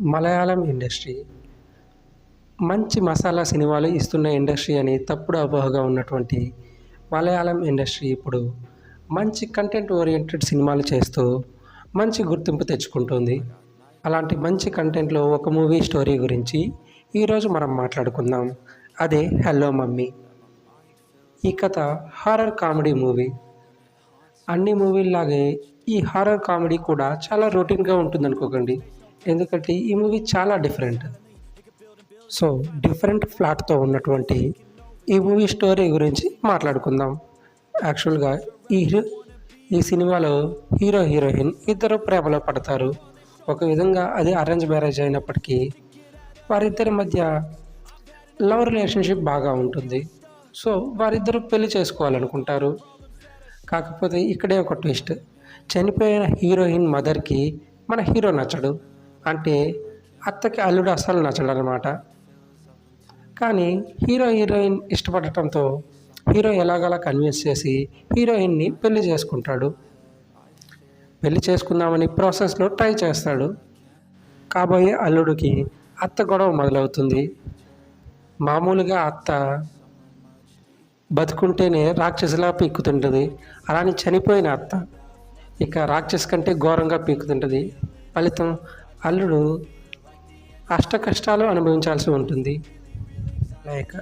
Malayalam industry. మంచి మసాలా సినిమాలు ఇస్తున్న ఇండస్ట్రీ అని తప్పుడు అపోహగా ఉన్నటువంటి మలయాళం ఇండస్ట్రీ ఇప్పుడు మంచి కంటెంట్ ఓరియంటెడ్ సినిమాలు చేస్తూ మంచి గుర్తింపు తెచ్చుకుంటుంది. అలాంటి మంచి కంటెంట్లో ఒక మూవీ స్టోరీ గురించి ఈరోజు మనం మాట్లాడుకుందాం. అదే హలో మమ్మీ ఈ కథ హారర్ కామెడీ మూవీ అన్ని మూవీల్లాగే ఈ హారర్ కామెడీ కూడా చాలా రొటీన్గా ఉంటుంది అనుకోకండి ఎందుకంటే ఈ మూవీ చాలా డిఫరెంట్ సో డిఫరెంట్ ఫ్లాట్తో ఉన్నటువంటి ఈ మూవీ స్టోరీ గురించి మాట్లాడుకుందాం. యాక్చువల్గా ఈ ఈ సినిమాలో హీరో హీరోయిన్ ఇద్దరు ప్రేమలో పడతారు. ఒక విధంగా అది అరేంజ్ మ్యారేజ్ అయినప్పటికీ వారిద్దరి మధ్య లవ్ రిలేషన్షిప్ బాగా ఉంటుంది. సో వారిద్దరూ పెళ్ళి చేసుకోవాలనుకుంటారు. కాకపోతే ఇక్కడే ఒక ట్విస్ట్ చనిపోయిన హీరోయిన్ మదర్కి మన హీరో నచ్చడు. అంటే అత్తకి అల్లుడు అస్సలు నచ్చడనమాట. కానీ హీరో హీరోయిన్ ఇష్టపడటంతో హీరో ఎలాగలా కన్విన్స్ చేసి హీరోయిన్ని పెళ్ళి చేసుకుంటాడు. పెళ్ళి చేసుకుందామని ప్రాసెస్లో ట్రై చేస్తాడు. కాబోయే అల్లుడికి అత్త గొడవ మొదలవుతుంది. మామూలుగా అత్త బతుకుంటేనే రాక్షసులా పీక్కుతుంటుంది. అలానే చనిపోయిన అత్త ఇక రాక్షస్ కంటే ఘోరంగా పీక్కుతుంటుంది. ఫలితం అల్లుడు అష్ట కష్టాలు అనుభవించాల్సి ఉంటుంది. లైక్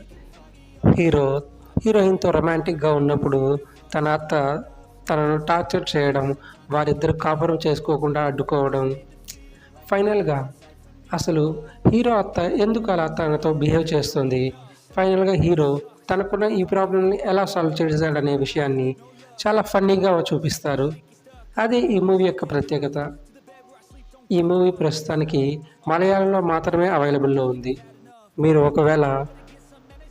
హీరో హీరోయిన్తో రొమాంటిక్గా ఉన్నప్పుడు తన అత్త తనను టార్చర్ చేయడం వారిద్దరు కాపురం చేసుకోకుండా అడ్డుకోవడం. ఫైనల్గా అసలు హీరో అత్త ఎందుకు అలా తనతో బిహేవ్ చేస్తుంది? ఫైనల్గా హీరో తనకున్న ఈ ప్రాబ్లమ్ని ఎలా సాల్వ్ చేశాడనే విషయాన్ని చాలా ఫన్నీగా చూపిస్తారు. అదే ఈ మూవీ యొక్క ప్రత్యేకత. ఈ మూవీ ప్రస్తుతానికి మలయాళంలో మాత్రమే అవైలబుల్లో ఉంది. మీరు ఒకవేళ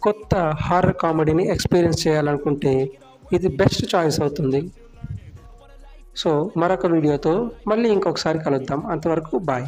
కొత్త హారర్ కామెడీని ఎక్స్పీరియన్స్ చేయాలనుకుంటే ఇది బెస్ట్ చాయిస్ అవుతుంది. సో మరొక వీడియోతో మళ్ళీ ఇంకొకసారి కలుద్దాం. అంతవరకు బాయ్.